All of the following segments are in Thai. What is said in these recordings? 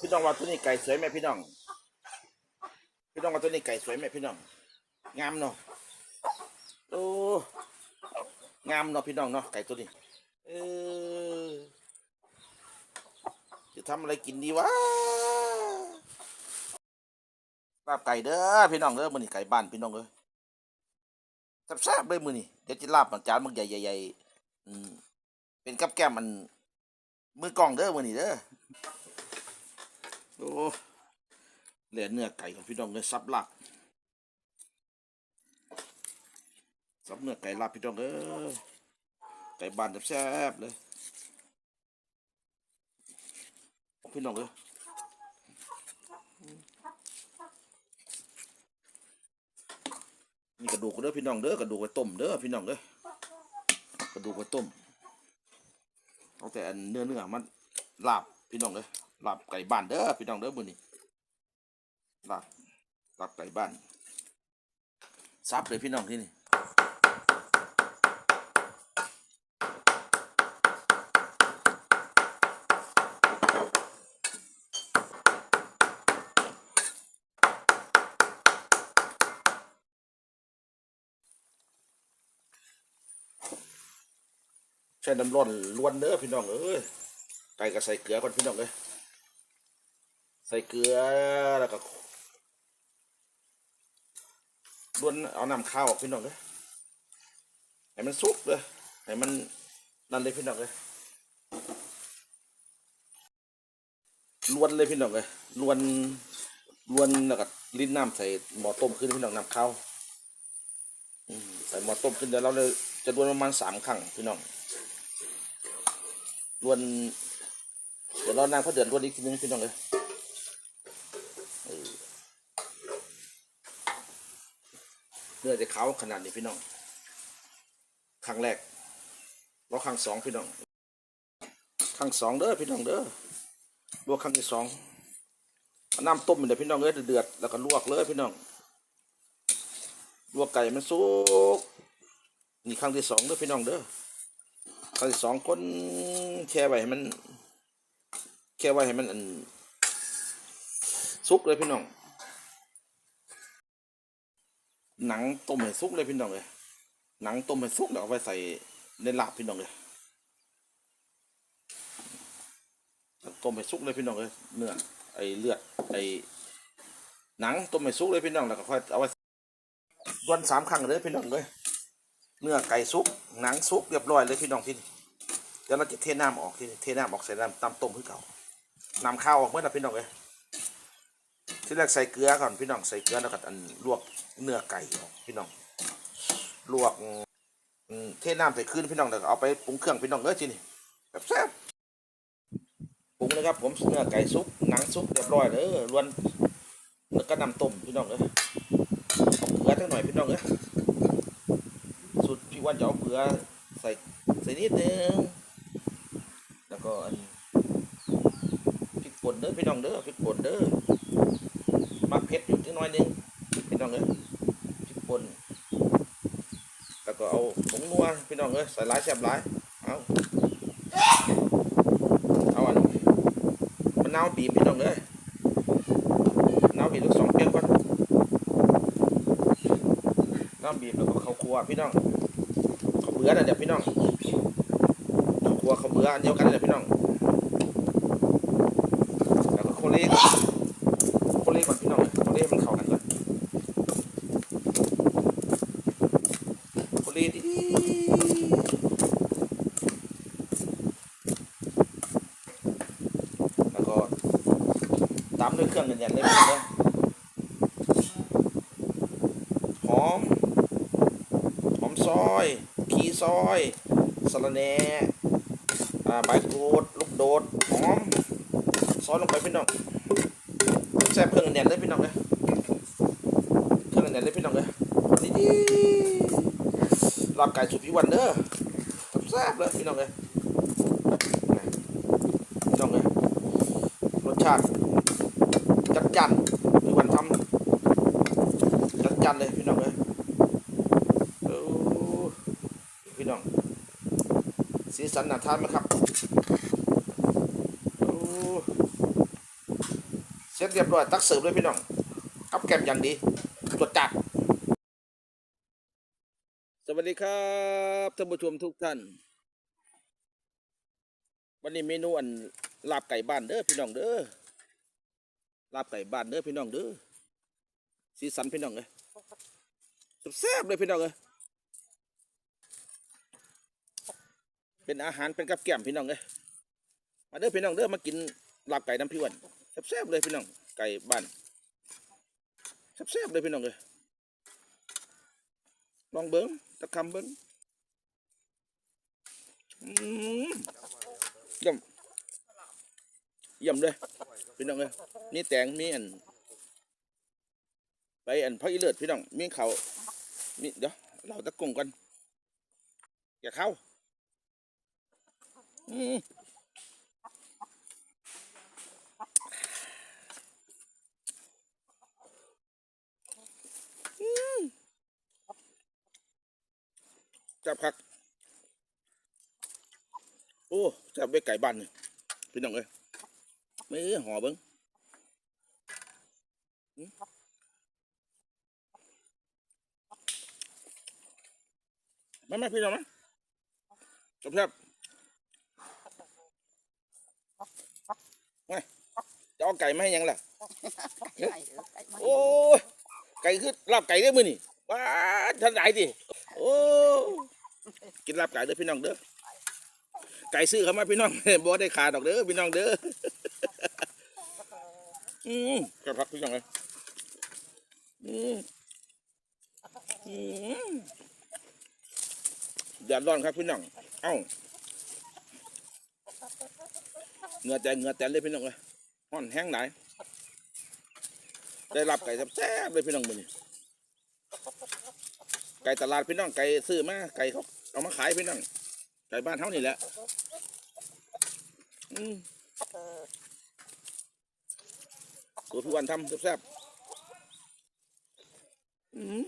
พี่น้องว่าตัวนี้ไก่สวยไหมพี่น้อง พี่น้องว่าตัวนี้ไก่สวยไหมพี่น้อง งามเนาะโอ้งามเนาะพี่น้องเนาะไก่ตัวนี้ เออ จะทำอะไรกินดีวะลาบไก่เด้อพี่น้องเด้อมื้อนี้ไก่บ้านพี่น้องเอ้ยแซ่บๆเลยมื้อนี้เดี๋ยวจะลาบมันจานมันใหญ่ๆๆอืมเป็นกับแก้มมันมือกล้องเด้อมื้อนี้เด้อ โอ้เหลือเนื้อไก่ของพี่น้องเลยซับลาบซับเนื้อไก่ลาบพี่น้องเอ้ยไก่บานแซ่บเลย พี่น้องเอ้ยนี่กระดูกเด้อพี่น้องเด้อกระดูกไปต้มเด้อพี่น้องเด้อกระดูกไปต้มเอาแต่เนื้อเนื้อมันลาบพี่น้องเด้อ ลาบไก่บ้านเด้อพี่น้องเด้อมื้อนี้ลาบลาบไก่บ้านซับเลยพี่น้องที่นี่ใช้น้ำร้อนล้วนเด้อพี่น้องเอ้ยไก่ก็ใส่เกลือก่อนพี่น้องเอ้ย ใส่เกลือแล้วก็ล้วนเอาน้ำข้าวออกพี่น้องเอ้ยให้มันสุกเลยให้มันนั่นเลยพี่น้องเอ้ยล้วนเลยพี่น้องเอ้ยล้วนล้วนแล้วก็ลิ้นน้ำใส่หม้อต้มขึ้นพี่น้องน้ำข้าวใส่หม้อต้มขึ้นเดี๋ยวเราเลยจะล้วนประมาณสามครั้งพี่น้องล้วนเดี๋ยวเรานางเขาเดือดล้วนอีกทีนึงพี่น้องเลยเออเนื้อจะขาวขนาดนี้พี่น้องครั้งแรกแล้วครั้งสองพี่น้องครั้งสองเด้อพี่น้องเด้อลวกครั้งที่สองน้ำต้มเดี๋ยวพี่น้องเอ้ยเดือดแล้วก็ลวกเลยพี่น้องลวกไก่มันสุกนี่ครั้งที่สองเด้อพี่น้องเด้อครั้งที่สองคนแช่ไว้ให้มันแช่ไว้ให้มันอันสุกเลยพี่น้อง หนังต้มให้สุกเลยพี่น้องเลยหนังต้มให้สุกแล้วเอาไปใส่ในลาบพี่น้องเลยต้มให้สุกเลยพี่น้องเลยเนื้อไอเลือดไอหนังต้มให้สุกเลยพี่น้องแล้วก็ค่อยเอาไว้รวนสามครั้งเลยพี่น้องเลยเนื้อไก่สุกหนังสุกเรียบร้อยเลยพี่น้องที่นี่เดี๋ยวเราจะเทน้ำออกที่เทน้ำออกใส่น้ำตำต้มคือเก่าน้ำข้าวออกเมื่อไหร่พี่น้องเลย ที่แรกใส่เกลือก่อนพี่น้องใส่เกลือแล้วก็อันลวกเนื้อไก่ออกพี่น้องลวกเทน้ำใส่คืนพี่น้องแล้วเอาไปปรุงเครื่องพี่น้องเลยทีนี่แบบแซ่บปรุงนะครับ ผมเนื้อไก่สุกหนังสุกเรียบร้อยเลยรวนแล้วก็นำต้มพี่น้องเลยเอเกลือทั้งหน่อยพี่น้องเลยสุดพี่วันจะเอาเกลือใส่ใส่นิดนึงแล้วก็อันพริกป่นเด้อพี่น้องเด้อพริกป่นเด้อมาเผ็ดอยู่ที่น้อยนึงพี่น้องเอ้ยพริกป่นแล้วก็เอาผงนัวพี่น้ องเอ้ยใส่หลายแซ่บหลาย เอาเอาอันมะนาวบีบพี่น้องเอ้ยมะนาวบีบทั้งสองเปี้ยก่อนน้ำบีบแล้วก็เขาวคั่วพี่น้องเขาเบื่อน่ะเดี๋ยวพี่น้องเขาวคั่วข้าเบื่ออันเดียวกันเลยพี่น้องแล้วก็โคเล่ก่อนโคเล่ก่อนพี่น้องโคเล่ให้มันเข้ากันก่อนโคเล่ดีๆแล้วก็ ตามด้วยเครื่องเย็นๆเลยพี่น้องเอ้ยหอม หอมซอย ขี้ซอยสะระแหน่อ่าใบกรูด ลูกโดด หอม ซอยลงไปพี่น้องแซ่บเครื่องแน่นเลยพี่น้องเลยเครื่องแน่นเลยพี่น้องเลยดีดีลาบไก่สุดพิวันเด้อแซ่บเลยพี่น้องเลยพี่น้องเลยรสชาติ จัดจ้านพิวันทำจัดจ้านเลยพี่น้องเลยโอ้พี่น้อง สีสันน่าทานไหมครับโอ้เรียบร้อยตักเสิร์ฟเลยพี่น้องกับแกมอย่างดีจวดจัดสวัสดีครับท่านผู้ชมทุกท่าน วันนี้เมนูอันลาบไก่บ้านเด้อพี่น้องเด้อ ลาบไก่บ้านเด้อพี่น้องเด้อสีสันพี่น้องเลยแซ่บเลยพี่น้องเลยเป็นอาหารเป็นกับแกล้มพี่น้องเลยมาเด้อพี่น้องเด้อมากินลาบไก่น้ำพี่วันแซ่บเลยพี่น้องไก่บ้านแซ่บเลยพี่น้องเลยลองเบิ้งตะคำเบิ้งอืมยี่ยม เยี่ยมเลยพี่น้องเลยมีแตงมีอันไปอันพักอีเลือดพี่น้องมีเขามีเดี๋ยวเราตะกงกันอย่าเข้าอืมจับคักโอ้จะไปไก่บ้านนี่พี่น้องเอ้ย ไม่ห่อเบิ้งหืมมามาพี่น้องมาจบครับมาจะเอาไก่มาให้ยังล่ะไก่เด้อไก่มาโอ้ยไก่คือลาบไก่ได้อมือนี่ว้าทันไหนดิโอ้กินลาบไก่เด้อพี่น้องเด้อไก่ซื้อเข้ามาพี่น้องบ่ได้ขาดดอกเด้อพี่น้องเด้อ อืมกระพักพี่น้องเลยอืมอืมแดดร้อนครับพี่น้อง เอ้าเหงือใจเหงือแตนเลยพี่น้องเลยห้อนแห้งไหนได้รับไก่แซ่บเลยพี่น้องมือนี้ไก่ตลาดพี่น้องไก่ซื้อมาไก่เขาเอามาขายพี่น้องไก่บ้านเท่านี่แหละ อืม ตัวพี่วันทำแซ่บๆอืม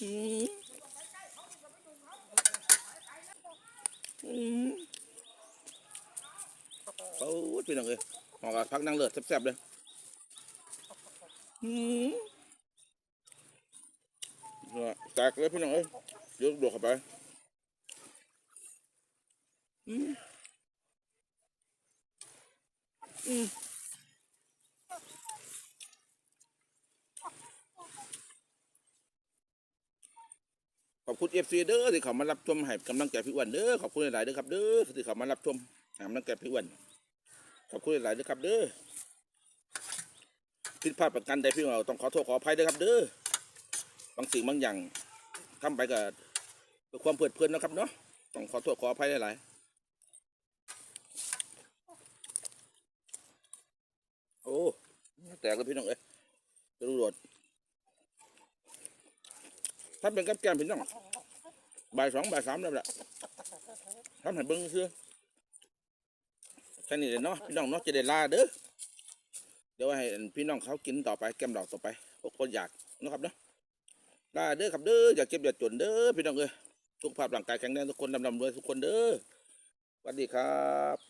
อืมอืมโอ้ยพี่น้องเอ้ยหอกับพักนั่งเลือดแซ่บๆเลยอืมเนี่ยแตกเลยพี่น้องเอ้ยเดี๋ยวดวกเข้าไปอืม อืมขอบคุณเอฟซีเด้อที่เขามารับชมให้กำลังใจพี่อ้วันเด้อขอบคุณหลายๆเด้อครับเด้อที่เขามารับชมให้กำลังใจพี่อ้วันขอบคุณหลายๆด้วยครับเด้อผิดพลาดประกันใดพี่เราต้องขอโทษขออภัยด้วยครับ เด้อบางสิ่งบางอย่างทำไปกับเพื่อความเพลิดเพลินนะครับเนาะต้องขอโทษขออภัยหลายๆ โอ้แตกแล้วพี่น้องเอ้ยจะรู้โดดถ้าเป็นกับแก้มพี่น้องบ่ายสองบ่ายสามแล้วแหละทำให้เบิ้งเชื่อแค่นี้เลยเนาะพี่น้องเนาะจะได้ลาเด้อเดี๋ยวให้พี่น้องเขากินต่อไปแก้มดอกต่อไปพวกคนอยากนะครับเนาะลาเด้อครับเด้ออย่าเก็บอย่าจนเด้อพี่น้องเอ้ยสุขภาพร่างกายแข็งแรงทุกคนดำดำรวยทุกคนเด้อสวัสดีครับ